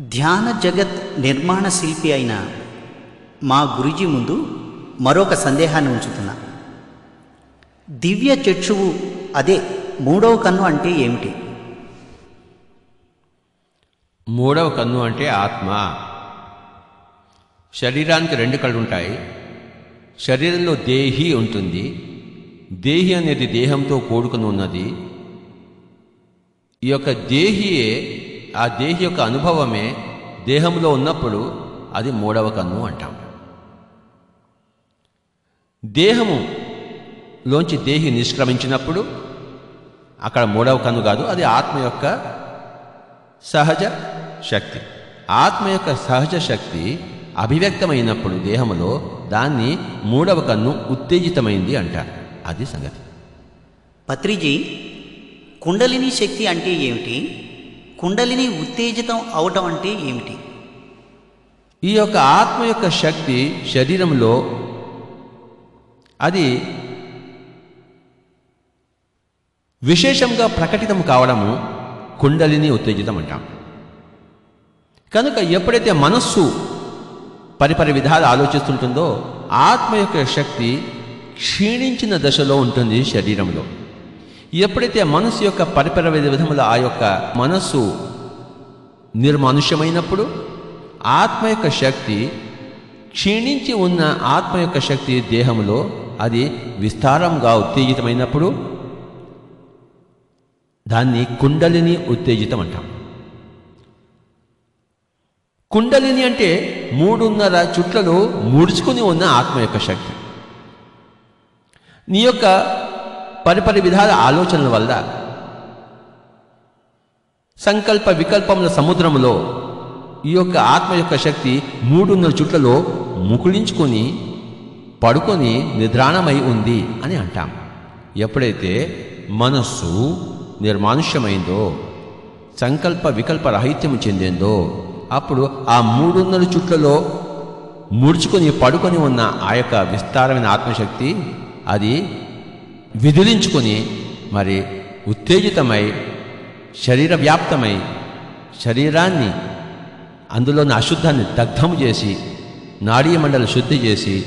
ధ్యాన జగత్ నిర్మాణ శిల్పి అయిన మా గురుజీ ముందు మరొక సందేహాన్ని ఉంచుతున్నా. దివ్య చక్షువు అదే మూడవ కన్ను అంటే ఏమిటి? మూడవ కన్ను అంటే ఆత్మ. శరీరానికి రెండు కళ్ళు ఉంటాయి శరీరంలో దేహి ఉంటుంది. దేహి అనేది దేహంతో కూడుకుని ఉన్నది. ఈ యొక్క దేహియే ఆ దేహి యొక్క అనుభవమే దేహంలో ఉన్నప్పుడు అది మూడవ కన్ను అంటాం. దేహము లోంచి దేహి నిష్క్రమించినప్పుడు అక్కడ మూడవ కన్ను కాదు అది ఆత్మ యొక్క సహజ శక్తి. ఆత్మ యొక్క సహజ శక్తి అభివ్యక్తమైనప్పుడు దేహంలో దాన్ని మూడవ కన్ను ఉత్తేజితమైంది అంటారు. అది సంగతి. పత్రిజీ కుండలిని శక్తి అంటే ఏమిటి? కుండలిని ఉత్తేజితం అవటం అంటే ఏమిటి? ఈ యొక్క ఆత్మ యొక్క శక్తి శరీరంలో అది విశేషంగా ప్రకటితం కావడము కుండలిని ఉత్తేజితం అంటాం. కనుక ఎప్పుడైతే మనస్సు పరిపరి విధాలు ఆలోచిస్తుంటుందో ఆత్మ యొక్క శక్తి క్షీణించిన దశలో ఉంటుంది శరీరంలో. ఎప్పుడైతే మనస్సు యొక్క పరిపర విధముల ఆ యొక్క మనస్సు నిర్మానుష్యమైనప్పుడు ఆత్మ యొక్క శక్తి క్షీణించి ఉన్న ఆత్మ యొక్క శక్తి దేహంలో అది విస్తారంగా ఉత్తేజితమైనప్పుడు దాన్ని కుండలిని ఉత్తేజితం అంటాం కుండలిని అంటే మూడున్నర చుట్లలో ముడుచుకుని ఉన్న ఆత్మ యొక్క శక్తి. నీ యొక్క పరిపరి విధాల ఆలోచనల వల్ల సంకల్ప వికల్పముల సముద్రంలో ఈ యొక్క ఆత్మ యొక్క శక్తి మూడున్నర చుట్లలో ముకుళించుకొని పడుకొని నిద్రాణమై ఉంది అని అంటాం. ఎప్పుడైతే మనస్సు నిర్మానుష్యమైందో సంకల్ప వికల్ప రాహిత్యము చెందిందో అప్పుడు ఆ మూడున్నర చుట్లలో ముడుచుకొని పడుకొని ఉన్న ఆ యొక్క విస్తారమైన ఆత్మశక్తి అది విదిలించుకొని మరి ఉత్తేజితమై శరీర వ్యాప్తమై శరీరాన్ని అందులోని అశుద్ధాన్ని దగ్ధము చేసి నాడీ మండలి శుద్ధి చేసి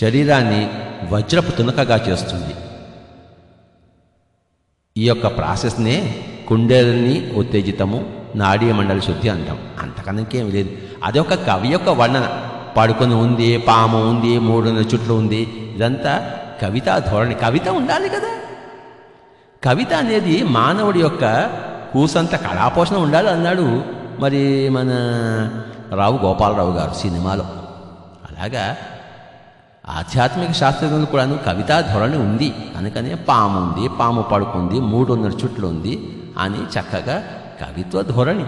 శరీరాన్ని వజ్రపు తునకగా చేస్తుంది. ఈ యొక్క ప్రాసెస్నే కుండలిని ఉత్తేజితము నాడీ మండలి శుద్ధి అంటాం. అంతకన్నా ఇంకేం లేదు. అది ఒక కవి యొక్క వర్ణన. పడుకొని ఉంది పాము ఉంది మూడున్న చుట్లు ఉంది. ఇదంతా కవితా ధోరణి. కవిత ఉండాలి కదా. కవిత అనేది మానవుడి యొక్క కూసంత కళాపోషణ ఉండాలి అన్నాడు మరి మన రావు గోపాలరావు గారు సినిమాలో. అలాగా ఆధ్యాత్మిక శాస్త్రజ్ఞులు కూడాను కవితా ధోరణి ఉంది. కనుకనే పాము ఉంది పాము పడుకుంది మూడున్నర చుట్లు ఉంది అని చక్కగా కవిత్వ ధోరణి.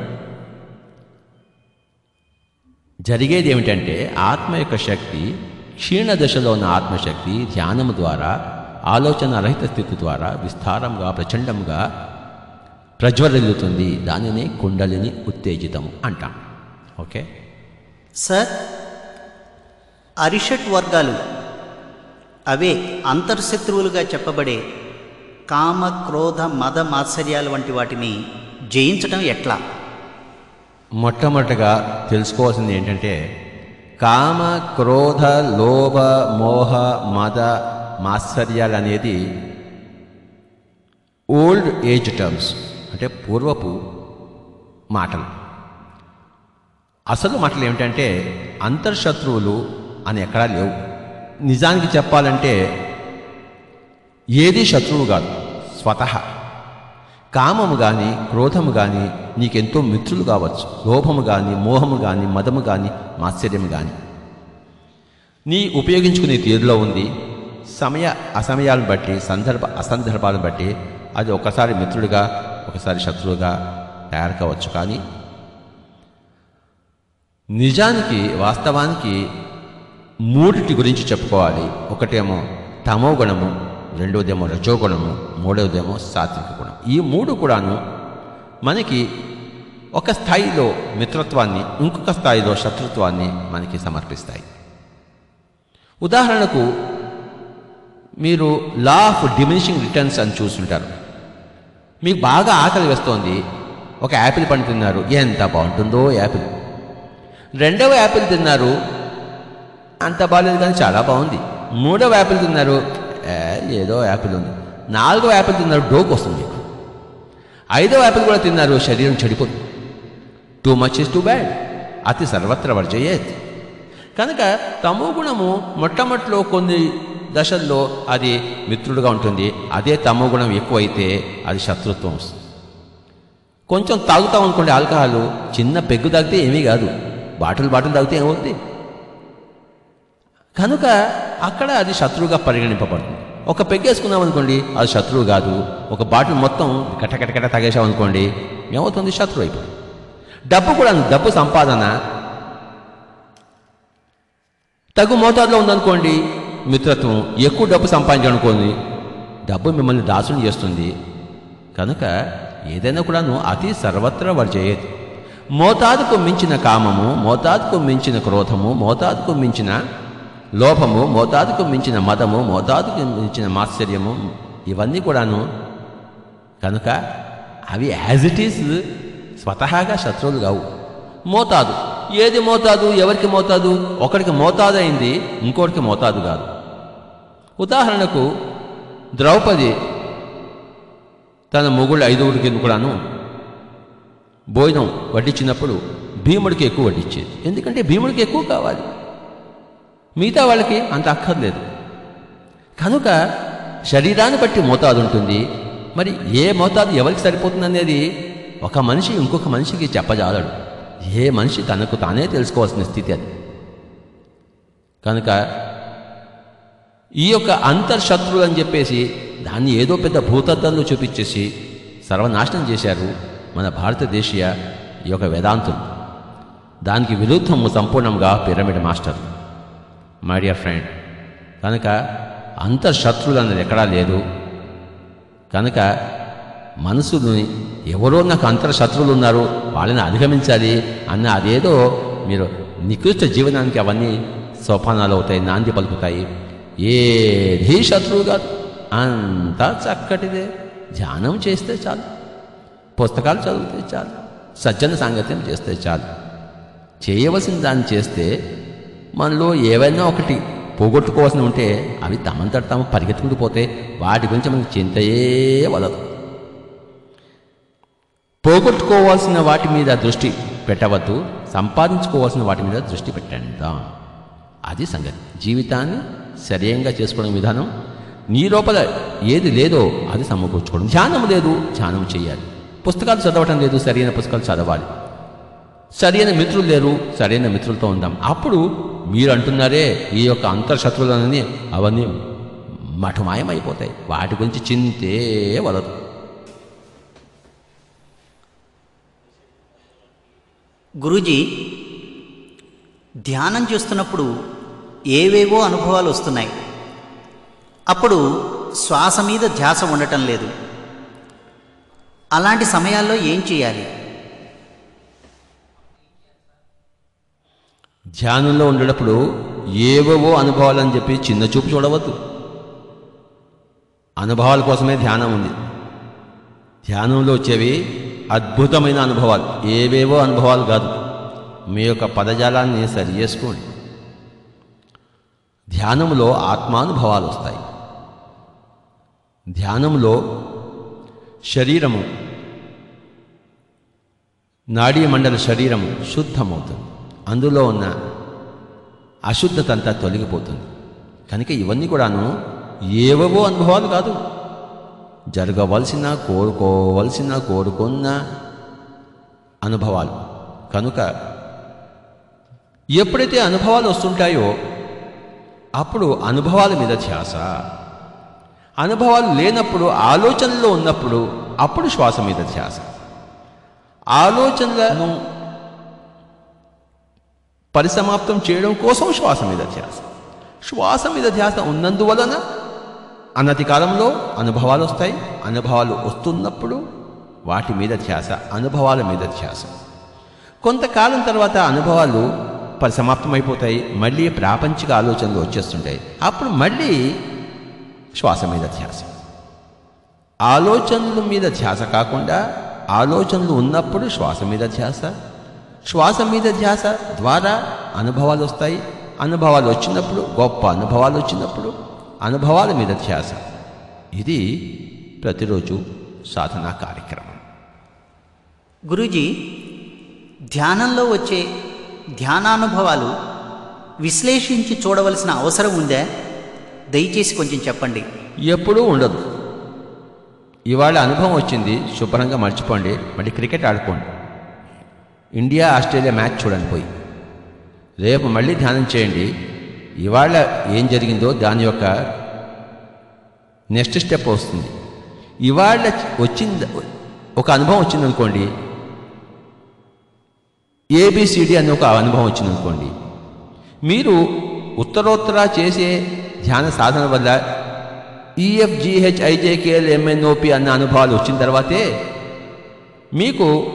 జరిగేది ఏమిటంటే ఆత్మ యొక్క శక్తి క్షీణ దశలో ఉన్న ఆత్మశక్తి ధ్యానము ద్వారా ఆలోచన రహిత స్థితి ద్వారా విస్తారంగా ప్రచండంగా ప్రజ్వరిల్లుతుంది. దానినే కుండలిని ఉత్తేజితము అంటాం. ఓకే? సార్ అరిషట్ వర్గాలు అవే అంతర్శత్రువులుగా చెప్పబడే కామ క్రోధ మద మాత్సర్యాలు వంటి వాటిని జయించడం ఎట్లా? మొట్టమొదటగా తెలుసుకోవాల్సింది ఏంటంటే కామ క్రోధ లోభ మోహ మద మాత్సర్యాలు అనేది ఓల్డ్ ఏజ్ టర్మ్స్ అంటే పూర్వపు మాటలు. అసలు మాటలు ఏమిటంటే అంతర్శత్రువులు అని ఎక్కడా లేవు. నిజానికి చెప్పాలంటే ఏది శత్రువు కాదు స్వతహా. కామము కానీ క్రోధము కానీ నీకెంతో మిత్రులు కావచ్చు. లోభము కానీ మోహము కానీ మదము కానీ మాత్సర్యము కానీ నీ ఉపయోగించుకునే తీరులో ఉంది. సమయ అసమయాలను బట్టి సందర్భ అసందర్భాలను బట్టి అది ఒకసారి మిత్రుడిగా ఒకసారి శత్రువుగా తయారు కావచ్చు కానీ నిజానికి వాస్తవానికి మూడిటి గురించి చెప్పుకోవాలి. ఒకటేమో తమో గుణము రెండవదేమో రజోగుణము మూడవదేమో సాత్విక గుణం ఈ మూడు కూడాను మనకి ఒక స్థాయిలో మిత్రత్వాన్ని ఇంకొక స్థాయిలో శత్రుత్వాన్ని మనకి సమర్పిస్తాయి. ఉదాహరణకు మీరు లా ఆఫ్ డిమినిషింగ్ రిటర్న్స్ అని చూస్తుంటారు. మీకు బాగా ఆకలి వేస్తోంది ఒక యాపిల్ పండు తిన్నారు ఎంత బాగుంటుందో యాపిల్. రెండవ యాపిల్ తిన్నారు అంత బాగాలేదు కానీ చాలా బాగుంది. మూడవ యాపిల్ తిన్నారు ఏదో యాపిల్ ఉంది. నాలుగవ యాపిల్ తిన్నారు డోక్ వస్తుంది మీకు. ఐదవ యాపిల్ కూడా తిన్నారు శరీరం చెడిపోతుంది too much is too bad అతి సర్వత్ర వర్జయేత్. కనుక తమో గుణము మొట్టమొదటిలో కొన్ని దశల్లో అది మిత్రుడుగా ఉంటుంది. అదే తమో గుణం ఎక్కువైతే అది శత్రుత్వం వస్తుంది. కొంచెం తాగుతాం అనుకోండి ఆల్కహాల్ చిన్న పెగ్గు తాగితే ఏమీ కాదు. బాటిల్ బాటిల్ తాగితే ఏమవుతుంది కనుక అక్కడ అది శత్రువుగా పరిగణింపబడుతుంది. ఒక పెగ్గేసుకున్నాం అనుకోండి అది శత్రువు కాదు. ఒక బాటిల్ మొత్తం కటకటకట తాగేసాం అనుకోండి ఏమవుతుంది? శత్రువు అయిపోతుంది. డబ్బు కూడా డబ్బు సంపాదన తగు మోతాదులో ఉందనుకోండి మిత్రత్వం ఎక్కువ డబ్బు సంపాదించాలనుకోండి డబ్బు మిమ్మల్ని దాసుని చేస్తుంది. కనుక ఏదైనా కూడాను అతి సర్వత్ర చేయదు. మోతాదుకు మించిన కామము మోతాదుకు మించిన క్రోధము మోతాదుకు మించిన లోభము మోతాదుకు మించిన మదము మోతాదుకు మించిన మాత్సర్యము ఇవన్నీ కూడాను కనుక అవి యాజ్ ఇట్ ఈస్ స్వతహాగా శత్రువులు కావు. మోతాదు. ఏది మోతాదు? ఎవరికి మోతాదు? ఒకరికి మోతాదు అయింది ఇంకోటికి మోతాదు కాదు. ఉదాహరణకు ద్రౌపది తన మొగుళ్ళు ఐదుగురికి కూడాను? భోజనం వడ్డించినప్పుడు భీముడికి ఎక్కువ వడ్డించేది. ఎందుకంటే భీముడికి ఎక్కువ కావాలి. మిగతా వాళ్ళకి అంత అక్కర్లేదు. కనుక శరీరాన్ని బట్టి మోతాదు ఉంటుంది. మరి ఏ మోతాదు ఎవరికి సరిపోతుందనేది ఒక మనిషి ఇంకొక మనిషికి చెప్పజాలడు. ఏ మనిషి తనకు తానే తెలుసుకోవాల్సిన స్థితి అది. కనుక ఈ యొక్క అంతర్శత్రువు అని చెప్పేసి దాన్ని ఏదో పెద్ద భూతద్దంలో చూపించేసి సర్వనాశనం చేశారు మన భారతదేశీయ ఈ యొక్క వేదాంతులు. దానికి విరుద్ధము సంపూర్ణంగా pyramid master. My dear friend కనుక అంతర్శత్రువులు అనేది ఎక్కడా లేదు. కనుక మనసుని ఎవరో నాకు అంతర్శత్రువులు ఉన్నారు వాళ్ళని అధిగమించాలి అన్న అదేదో మీరు నికృష్ట జీవనానికి అవన్నీ సోపానాలు అవుతాయి నాంది పలుకుతాయి. ఏది శత్రువు కాదు అంతా చక్కటిదే. ధ్యానం చేస్తే చాలు పుస్తకాలు చదివితే చాలు సజ్జన సాంగత్యం చేస్తే చాలు. చేయవలసిన దాన్ని చేస్తే మనలో ఏవైనా ఒకటి పోగొట్టుకోవాల్సిన ఉంటే అవి తమంతట తాము పరిగెత్తుకుంటూ పోతే వాటి గురించి మనకి చింతయే వదదు పోగొట్టుకోవాల్సిన వాటి మీద దృష్టి పెట్టవద్దు సంపాదించుకోవాల్సిన వాటి మీద దృష్టి పెట్టండి. అది సంగతి. జీవితాన్ని సరియంగా చేసుకోవడం విధానం. నీ లోపల ఏది లేదో అది సమకూర్చుకోవడం. ధ్యానం లేదు ధ్యానం చేయాలి. పుస్తకాలు చదవటం లేదు సరైన పుస్తకాలు చదవాలి. సరైన మిత్రులు లేరు సరైన మిత్రులతో ఉందాం. అప్పుడు మీరు అంటున్నారే ఈ యొక్క అంతర్శత్రువులన్నీ అవన్నీ మఠమాయమైపోతాయి. వాటి గురించి చింతే వలదు గురూజీ ధ్యానం చేస్తున్నప్పుడు ఏవేవో అనుభవాలు వస్తున్నాయి. అప్పుడు శ్వాస మీద ధ్యాస ఉండటం లేదు. అలాంటి సమయాల్లో ఏం చేయాలి? ధ్యానంలో ఉండేటప్పుడు ఏవేవో అనుభవాలని చెప్పి చిన్న చూపు చూడవద్దు. అనుభవాల కోసమే ధ్యానం ఉంది. ధ్యానంలో వచ్చేవి అద్భుతమైన అనుభవాలు. ఏవేవో అనుభవాలు కాదు. మీ యొక్క పదజాలాన్ని సరి చేసుకోండి. ధ్యానంలో ఆత్మానుభవాలు వస్తాయి. ధ్యానంలో శరీరము నాడీ మండల శరీరము శుద్ధమవుతుంది. అందులో ఉన్న అశుద్ధత అంతా తొలగిపోతుంది. కనుక ఇవన్నీ కూడాను ఏవేవో అనుభవాలు కాదు. జరగవలసిన కోరుకోవలసిన కోరుకున్న అనుభవాలు. కనుక ఎప్పుడైతే అనుభవాలు వస్తుంటాయో అప్పుడు అనుభవాల మీద ధ్యాస. అనుభవాలు లేనప్పుడు ఆలోచనలో ఉన్నప్పుడు అప్పుడు శ్వాస మీద ధ్యాస. ఆలోచనలను పరిసమాప్తం చేయడం కోసం శ్వాస మీద ధ్యాస. శ్వాస మీద ధ్యాస ఉన్నందువలన అన్నతి కాలంలో అనుభవాలు వస్తాయి. అనుభవాలు వస్తున్నప్పుడు వాటి మీద ధ్యాస అనుభవాల మీద ధ్యాస. కొంతకాలం తర్వాత అనుభవాలు పరిసమాప్తమైపోతాయి. మళ్ళీ ప్రాపంచిక ఆలోచనలు వచ్చేస్తుంటాయి. అప్పుడు మళ్ళీ శ్వాస మీద ధ్యాస. ఆలోచనల మీద ధ్యాస కాకుండా ఆలోచనలు ఉన్నప్పుడు శ్వాస మీద ధ్యాస శ్వాస మీద ధ్యాస ద్వారా అనుభవాలు వస్తాయి. అనుభవాలు వచ్చినప్పుడు గొప్ప అనుభవాలు వచ్చినప్పుడు అనుభవాల మీద ధ్యాస. ఇది ప్రతిరోజు సాధనా కార్యక్రమం. గురూజీ ధ్యానంలో వచ్చే ధ్యానానుభవాలు విశ్లేషించి చూడవలసిన అవసరం ఉందా? దయచేసి కొంచెం చెప్పండి. ఎప్పుడూ ఉండదు. ఇవాళ అనుభవం వచ్చింది. శుభ్రంగా మర్చిపోండి. మళ్ళీ క్రికెట్ ఆడుకోండి. ఇండియా ఆస్ట్రేలియా మ్యాచ్ చూడండి పోయి. రేపు మళ్ళీ ధ్యానం చేయండి. ఇవాళ ఏం జరిగిందో దాని యొక్క నెక్స్ట్ స్టెప్ వస్తుంది. ఇవాళ వచ్చింది ఒక అనుభవం వచ్చిందనుకోండి. ఏబిసిడి అనే ఒక అనుభవం వచ్చిందనుకోండి. మీరు ఉత్తరోత్తర చేసే ధ్యాన సాధన వల్ల ఈఎఫ్జిహెచ్ ఐజేకేఎల్ ఎంఎన్ఓపి అన్న అనుభవాలు వచ్చిన తర్వాతే మీకు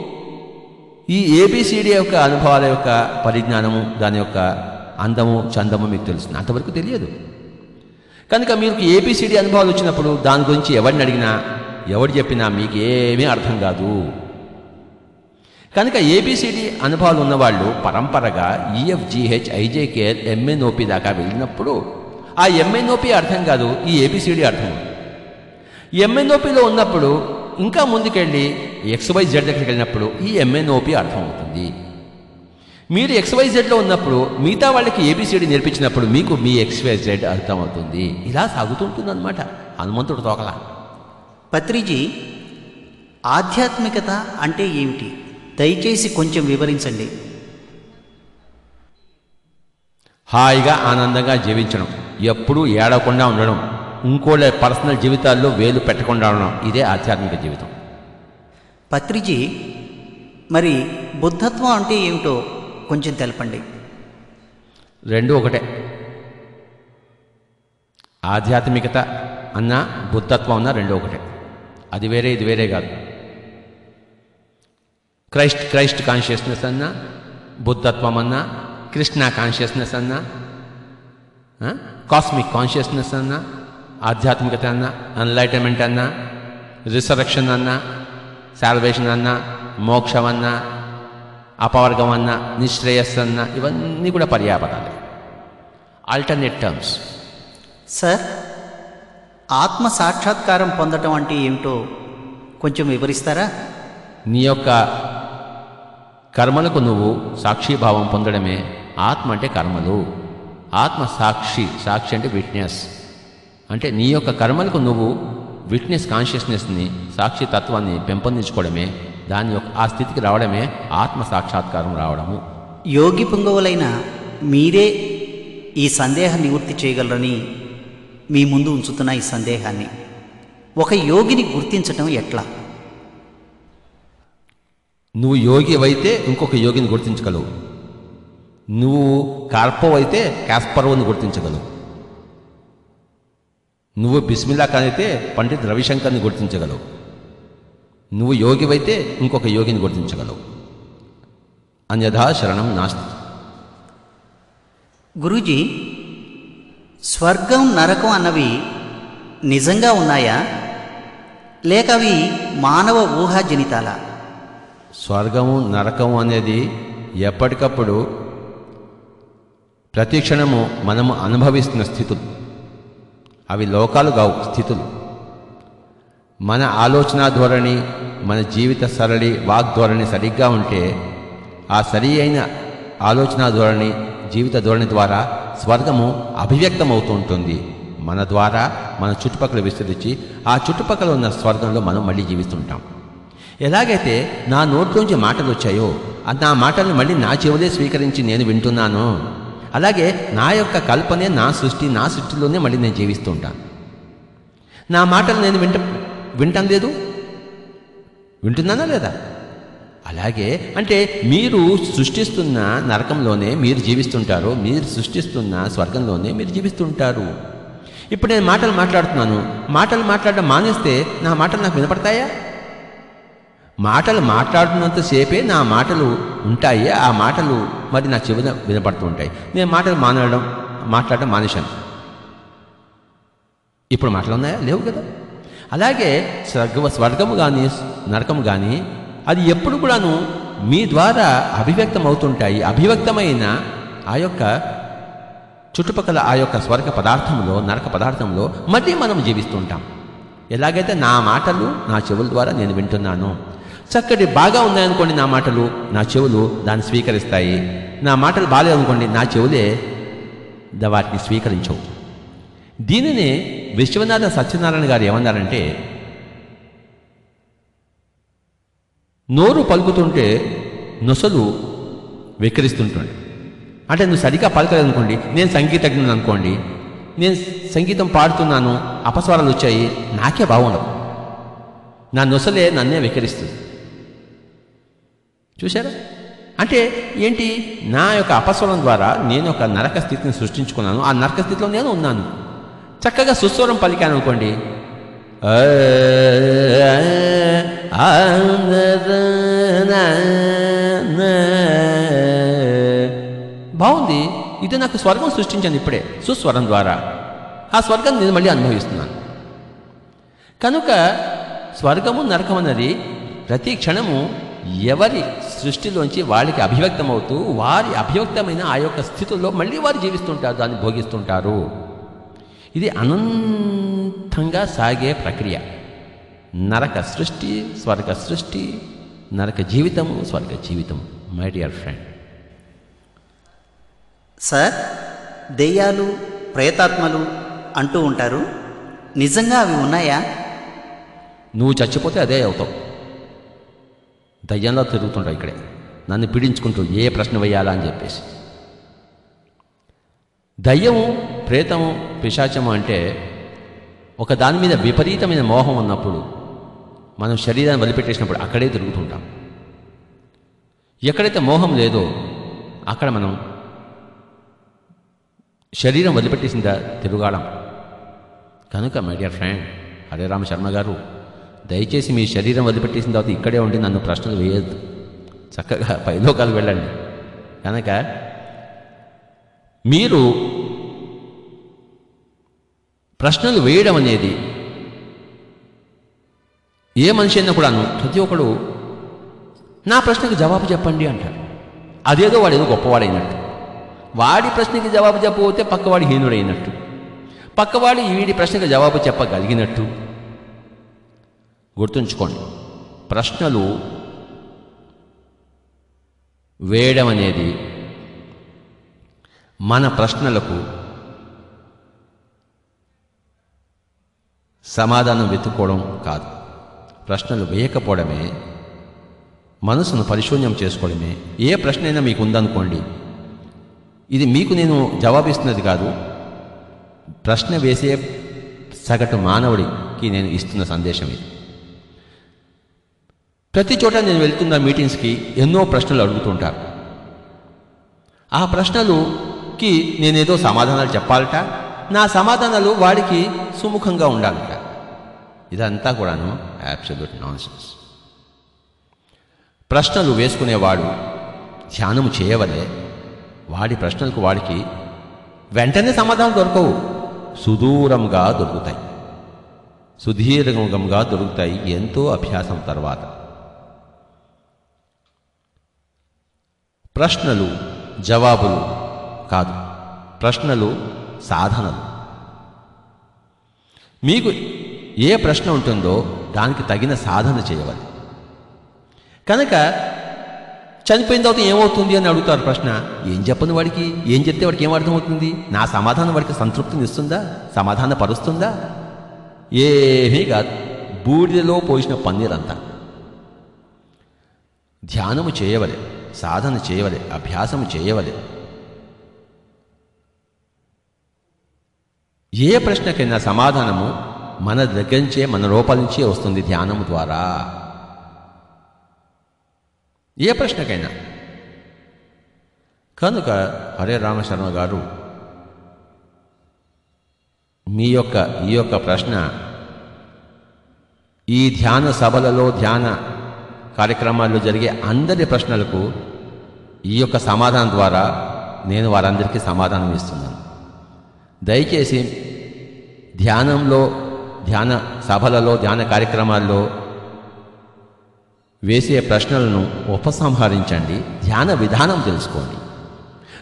ఈ ఏబిసిడి యొక్క అనుభవాల యొక్క పరిజ్ఞానము దాని యొక్క అందము చందము మీకు తెలుస్తుంది. అంతవరకు తెలియదు. కనుక మీకు ఏబిసిడి అనుభవాలు వచ్చినప్పుడు దాని గురించి ఎవరిని అడిగినా ఎవరు చెప్పినా మీకు ఏమీ అర్థం కాదు. కనుక ఏబిసిడి అనుభవాలు ఉన్నవాళ్ళు పరంపరగా ఈఎఫ్జిహెచ్ ఐజేకేఎల్ ఎంఎన్ఓపి దాకా వెళ్ళినప్పుడు ఆ ఎంఎన్ఓపి అర్థం కాదు ఈ ఏబిసిడి అర్థం. ఎంఎన్ఓపిలో ఉన్నప్పుడు ఇంకా ముందుకెళ్ళి ఎక్స్వై జెడ్ దగ్గరికి వెళ్ళినప్పుడు ఈ ఎంఎన్ఓపి అర్థమవుతుంది. మీరు ఎక్స్వై జెడ్లో ఉన్నప్పుడు మిగతా వాళ్ళకి ఏబిసిడి నేర్పించినప్పుడు మీకు మీ ఎక్స్వై జెడ్ అర్థమవుతుంది. ఇలా సాగుతుంటుంది అనమాట హనుమంతుడు తోకలా. పత్రిజీ ఆధ్యాత్మికత అంటే ఏమిటి? దయచేసి కొంచెం వివరించండి. హాయిగా ఆనందంగా జీవించడం. ఎప్పుడూ ఏడవకుండా ఉండడం. ఇంకోళ్ళ పర్సనల్ జీవితాల్లో వేలు పెట్టకుండా ఉండడం. ఇదే ఆధ్యాత్మిక జీవితం. పత్రిజీ మరి బుద్ధత్వం అంటే ఏమిటో కొంచెం తెలపండి. రెండు ఒకటే. ఆధ్యాత్మికత అన్న బుద్ధత్వం అన్న రెండు ఒకటే. అది వేరే ఇది వేరే కాదు. క్రైస్ట్ క్రైస్ట్ కాన్షియస్నెస్ అన్నా బుద్ధత్వం అన్నా కృష్ణ కాన్షియస్నెస్ అన్నా కాస్మిక్ కాన్షియస్నెస్ అన్నా ఆధ్యాత్మికత అన్నా అన్లైటన్మెంట్ అన్నా రిసరక్షన్ అన్నా సాల్వేషన్ అన్నా మోక్షం అన్నా అపవర్గం అన్నా నిశ్రేయస్సు అన్నా ఇవన్నీ కూడా పర్యాపదాలే ఆల్టర్నేట్ టర్మ్స్ సార్ ఆత్మ సాక్షాత్కారం పొందటం అంటే ఏమిటో కొంచెం వివరిస్తారా నీ యొక్క కర్మలకు నువ్వు సాక్షిభావం పొందడమే ఆత్మ అంటే కర్మలు ఆత్మ సాక్షి సాక్షి అంటే విట్నెస్ అంటే నీ యొక్క కర్మలకు నువ్వు విట్నెస్ కాన్షియస్నెస్ని సాక్షి తత్వాన్ని పెంపొందించుకోవడమే దాని యొక్క ఆ స్థితికి రావడమే ఆత్మ సాక్షాత్కారం రావడము. యోగి పుంగవులైన మీరే ఈ సందేహ నివృత్తి చేయగలరని మీ ముందు ఉంచుతున్న ఈ సందేహాన్ని. ఒక యోగిని గుర్తించటం ఎట్లా? నువ్వు యోగి అయితే ఇంకొక యోగిని గుర్తించగలవు. నువ్వు కార్పవ్ అయితే కాస్పర్వని గుర్తించగలవు. నువ్వు బిస్మిల్లా అయితే పండిత్ రవిశంకర్ని గుర్తించగలవు. నువ్వు యోగివైతే ఇంకొక యోగిని గుర్తించగలవు. అన్యథా శరణం నాస్తి. గురూజీ స్వర్గం నరకం అన్నవి నిజంగా ఉన్నాయా? లేక అవి మానవ ఊహాజనితాలా? స్వర్గము నరకము అనేది ఎప్పటికప్పుడు ప్రతి క్షణము మనము అనుభవిస్తున్న స్థితులు. అవి లోకాలు కావు స్థితులు. మన ఆలోచన ధోరణి మన జీవిత సరళి వాగ్ధోరణి సరిగ్గా ఉంటే ఆ సరి అయిన ఆలోచన ధోరణి జీవిత ధోరణి ద్వారా స్వర్గము అభివ్యక్తమవుతూ ఉంటుంది మన ద్వారా మన చుట్టుపక్కల విస్తరించి ఆ చుట్టుపక్కల ఉన్న స్వర్గంలో మనం మళ్ళీ జీవిస్తుంటాం. ఎలాగైతే నా నోట్లోంచి మాటలు వచ్చాయో నా మాటలను మళ్ళీ నా చెవులే స్వీకరించి నేను వింటున్నాను అలాగే నా యొక్క కల్పనే నా సృష్టి నా సృష్టిలోనే మళ్ళీ నేను జీవిస్తూ ఉంటాను. నా మాటలు నేను వింట వింటాం లేదు? వింటున్నానా లేదా? అలాగే అంటే మీరు సృష్టిస్తున్న నరకంలోనే మీరు జీవిస్తుంటారు మీరు సృష్టిస్తున్న స్వర్గంలోనే మీరు జీవిస్తుంటారు. ఇప్పుడు నేను మాటలు మాట్లాడుతున్నాను. మాటలు మాట్లాడడం మానేస్తే నా మాటలు నాకు వినపడతాయా? మాటలు మాట్లాడుతున్నంతసేపే నా మాటలు ఉంటాయి ఆ మాటలు మరి నా చెవిన వినపడుతూ ఉంటాయి నేను మాటలు మానడం మాట్లాడడం మానేశాను. ఇప్పుడు మాటలు ఉన్నాయా? లేవు కదా. అలాగే స్వర్గ స్వర్గము కానీ నరకము కానీ అది ఎప్పుడు కూడాను మీ ద్వారా అభివ్యక్తం అవుతుంటాయి అభివ్యక్తమైన ఆ యొక్క చుట్టుపక్కల ఆ యొక్క స్వర్గ పదార్థంలో నరక పదార్థంలో మళ్ళీ మనం జీవిస్తుంటాం. ఎలాగైతే నా మాటలు నా చెవుల ద్వారా నేను వింటున్నాను చక్కటి బాగా ఉన్నాయనుకోండి నా మాటలు నా చెవులు దాన్ని స్వీకరిస్తాయి. నా మాటలు బాగాలేదనుకోండి నా చెవులే వాటిని స్వీకరించవు. దీనిని విశ్వనాథ సత్యనారాయణ గారు ఏమన్నారంటే నోరు పలుకుతుంటే నొసలు వెక్కిరిస్తుంటుంది అంటే నువ్వు సరిగా పలకలేదు అనుకోండి నేను సంగీతజ్ఞను అనుకోండి నేను సంగీతం పాడుతున్నాను అపస్వరాలు వచ్చాయి నాకే బాగుండవు. నా నొసలే నన్నే వెక్కిరిస్తుంది. చూశారా? అంటే ఏంటి? నా యొక్క అపస్వరం ద్వారా నేను ఒక నరక స్థితిని సృష్టించుకున్నాను. ఆ నరక స్థితిలో నేను ఉన్నాను. చక్కగా సుస్వరం పలికాను అనుకోండి. బాగుంది. ఇది నాకు స్వర్గం సృష్టించాను ఇప్పుడే సుస్వరం ద్వారా. ఆ స్వర్గం నేను మళ్ళీ అనుభవిస్తున్నాను. కనుక స్వర్గము నరకం అన్నది ప్రతి క్షణము ఎవరి సృష్టిలోంచి వాళ్ళకి అభివ్యక్తమవుతూ వారి అభివ్యక్తమైన ఆ యొక్క స్థితుల్లో మళ్ళీ వారు జీవిస్తుంటారు దాన్ని భోగిస్తుంటారు. ఇది అనంతంగా సాగే ప్రక్రియ. నరక సృష్టి స్వర్గ సృష్టి నరక జీవితము స్వర్గ జీవితము మై డియర్ ఫ్రెండ్ సార్ దెయ్యాలు ప్రేతాత్మలు అంటూ ఉంటారు. నిజంగా అవి ఉన్నాయా? నువ్వు చచ్చిపోతే అదే అవుతావు. దయ్యంలో తిరుగుతుంటావు ఇక్కడే. నన్ను పీడించుకుంటూ ఏ ప్రశ్న వేయాలా అని చెప్పేసి. దయ్యము ప్రేతము పిశాచము అంటే ఒక దాని మీద విపరీతమైన మోహం ఉన్నప్పుడు మనం శరీరాన్ని వదిలిపెట్టేసినప్పుడు అక్కడే తిరుగుతుంటాం. ఎక్కడైతే మోహం లేదో అక్కడ మనం శరీరం వదిలిపెట్టేసిందా తిరుగాడం కనుక my dear friend Hare Rama Sharma garu దయచేసి మీ శరీరం వదిలిపెట్టేసిన తర్వాత ఇక్కడే ఉండి నన్ను ప్రశ్నలు వేయద్దు. చక్కగా పైలోకాలు వెళ్ళండి. కనుక మీరు ప్రశ్నలు వేయడం అనేది ఏ మనిషి అయినా కూడాను ప్రతి ఒక్కడు నా ప్రశ్నకు జవాబు చెప్పండి అంటాడు అదేదో వాడు ఏదో గొప్పవాడైనట్టు. వాడి ప్రశ్నకి జవాబు చెప్పబోతే పక్కవాడి హీనుడైనట్టు. పక్కవాడు వీడి ప్రశ్నకు జవాబు చెప్పగలిగినట్టు. గుర్తుంచుకోండి. ప్రశ్నలు వేయడం అనేది మన ప్రశ్నలకు సమాధానం వెతుక్కోవడం కాదు. ప్రశ్నలు వేయకపోవడమే మనసును పరిశూన్యం చేసుకోవడమే. ఏ ప్రశ్న అయినా మీకు ఉందనుకోండి ఇది మీకు నేను జవాబిస్తున్నది కాదు. ప్రశ్న వేసే సగటు మానవుడికి నేను ఇస్తున్న సందేశం ఇది. ప్రతి చోట నేను వెళ్తున్న మీటింగ్స్కి ఎన్నో ప్రశ్నలు అడుగుతుంటారు. ఆ ప్రశ్నలుకి నేనేదో సమాధానాలు చెప్పాలట? నా సమాధానాలు వాడికి సుముఖంగా ఉండాలట. ఇదంతా కూడాను యాబ్సల్యూట్ నాన్సెన్స్ ప్రశ్నలు వేసుకునేవాడు ధ్యానం చేయవలే. వాడి ప్రశ్నలకు వాడికి వెంటనే సమాధానం దొరకవు. సుదూరంగా దొరుకుతాయి. సుదీర్ఘంగా దొరుకుతాయి. ఎంతో అభ్యాసం తర్వాత. ప్రశ్నలు జవాబులు కాదు. ప్రశ్నలు సాధనలు. మీకు ఏ ప్రశ్న ఉంటుందో దానికి తగిన సాధన చేయవాలి కనుక చనిపోయిన తర్వాత ఏమవుతుంది అని అడుగుతారు ప్రశ్న? ఏం చెప్పను వాడికి? ఏం చెప్తే వాడికి ఏం అర్థమవుతుంది? నా సమాధానం వాడికి సంతృప్తిని ఇస్తుందా? సమాధాన పరుస్తుందా? ఏమీ కాదు. బూడిదలో పోసిన పన్నీరంతా. ధ్యానము చేయవలే. సాధన చేయవలే అభ్యాసము చేయవలే. ఏ ప్రశ్నకైనా సమాధానము మన దగ్గర నుంచే మన లోపల నుంచే వస్తుంది ధ్యానం ద్వారా. ఏ ప్రశ్నకైనా. కనుక హరే రామశర్మ గారు మీ యొక్క ఈ యొక్క ప్రశ్న ఈ ధ్యాన సభలలో ధ్యాన కార్యక్రమాల్లో జరిగే అందరి ప్రశ్నలకు ఈ యొక్క సమాధానం ద్వారా నేను వారందరికీ సమాధానం ఇస్తున్నాను. దయచేసి ధ్యానంలో ధ్యాన సభలలో ధ్యాన కార్యక్రమాల్లో వేసే ప్రశ్నలను ఉపసంహరించండి. ధ్యాన విధానం తెలుసుకోండి.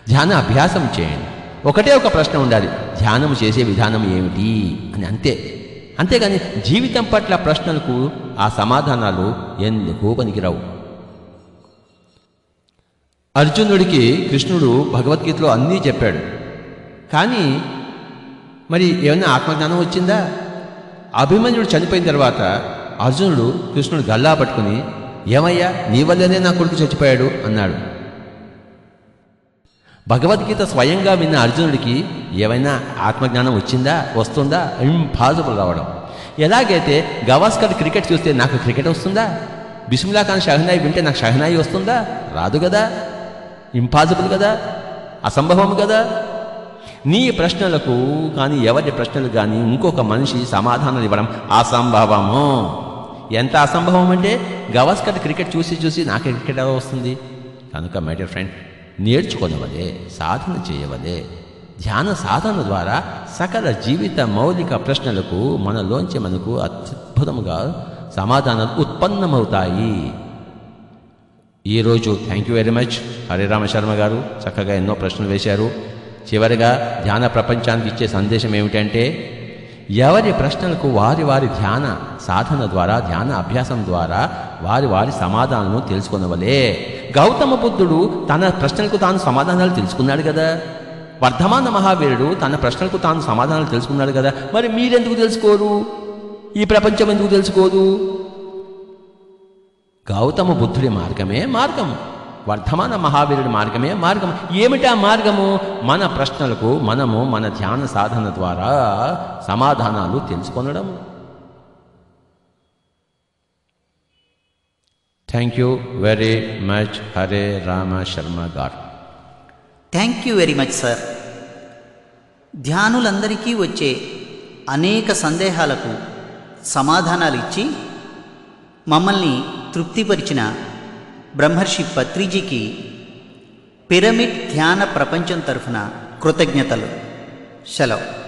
ధ్యాన అభ్యాసం చేయండి. ఒకటే ఒక ప్రశ్న ఉండాలి. ధ్యానం చేసే విధానం ఏమిటి? అని అంతే. అంతేగాని జీవితం పట్ల ప్రశ్నలకు ఆ సమాధానాలు ఎందుకు పనికిరావు? అర్జునుడికి కృష్ణుడు భగవద్గీతలో అన్నీ చెప్పాడు. కానీ మరి ఏమైనా ఆత్మజ్ఞానం వచ్చిందా? అభిమన్యుడు చనిపోయిన తర్వాత అర్జునుడు కృష్ణుడు గల్లా పట్టుకుని ఏమయ్యా నీ వల్లనే నా కొడుకు చచ్చిపోయాడు అన్నాడు. భగవద్గీత స్వయంగా విన్న అర్జునుడికి ఏమైనా ఆత్మజ్ఞానం వచ్చిందా వస్తుందా? ఇంపాసిబుల్ రావడం ఎలాగైతే గవాస్కర్ క్రికెట్ చూస్తే నాకు క్రికెట్ వస్తుందా? బిస్మిలా ఖాన్ షహనాయి వింటే నాకు షహనాయి వస్తుందా? రాదు కదా. ఇంపాసిబుల్ కదా. అసంభవం కదా. నీ ప్రశ్నలకు కానీ ఎవరి ప్రశ్నలు కానీ ఇంకొక మనిషి సమాధానం ఇవ్వడం అసంభవము. ఎంత అసంభవం అంటే గవాస్కర్ క్రికెట్ చూసి చూసి నాకు క్రికెట్ వస్తుంది? కనుక మై డియర్ ఫ్రెండ్ నేర్చుకొనవలే సాధన చేయవలే. ధ్యాన సాధన ద్వారా సకల జీవిత మౌలిక ప్రశ్నలకు మనలోంచి మనకు అత్యద్భుతముగా సమాధానాలు ఉత్పన్నమవుతాయి. ఈరోజు thank you very much Harirama Sharma garu. చక్కగా ఎన్నో ప్రశ్నలు వేశారు. చివరిగా ధ్యాన ప్రపంచానికి ఇచ్చే సందేశం ఏమిటంటే ఎవరి ప్రశ్నలకు వారి వారి ధ్యాన సాధన ద్వారా ధ్యాన అభ్యాసం ద్వారా వారి వారి సమాధానం తెలుసుకునవలే. గౌతమ బుద్ధుడు తన ప్రశ్నలకు తాను సమాధానాలు తెలుసుకున్నాడు కదా. వర్ధమాన మహావీరుడు తన ప్రశ్నలకు తాను సమాధానాలు తెలుసుకున్నాడు కదా. మరి మీరెందుకు తెలుసుకోరు? ఈ ప్రపంచం ఎందుకు తెలుసుకోదు? గౌతమ బుద్ధుడి మార్గమే మార్గం వర్ధమాన మహావీరుడి మార్గమే మార్గం ఏమిటా మార్గము? మన ప్రశ్నలకు మనము మన ధ్యాన సాధన ద్వారా సమాధానాలు తెలుసుకొనడం thank you very much Hare Rama Sharma garu thank you very much sir ధ్యానులందరికీ వచ్చే అనేక సందేహాలకు సమాధానాలు ఇచ్చి మమ్మల్ని తృప్తిపరిచిన బ్రహ్మర్షి పత్రిజీకి పిరమిడ్ ధ్యాన ప్రపంచం తరఫున కృతజ్ఞతలు. సెలవు.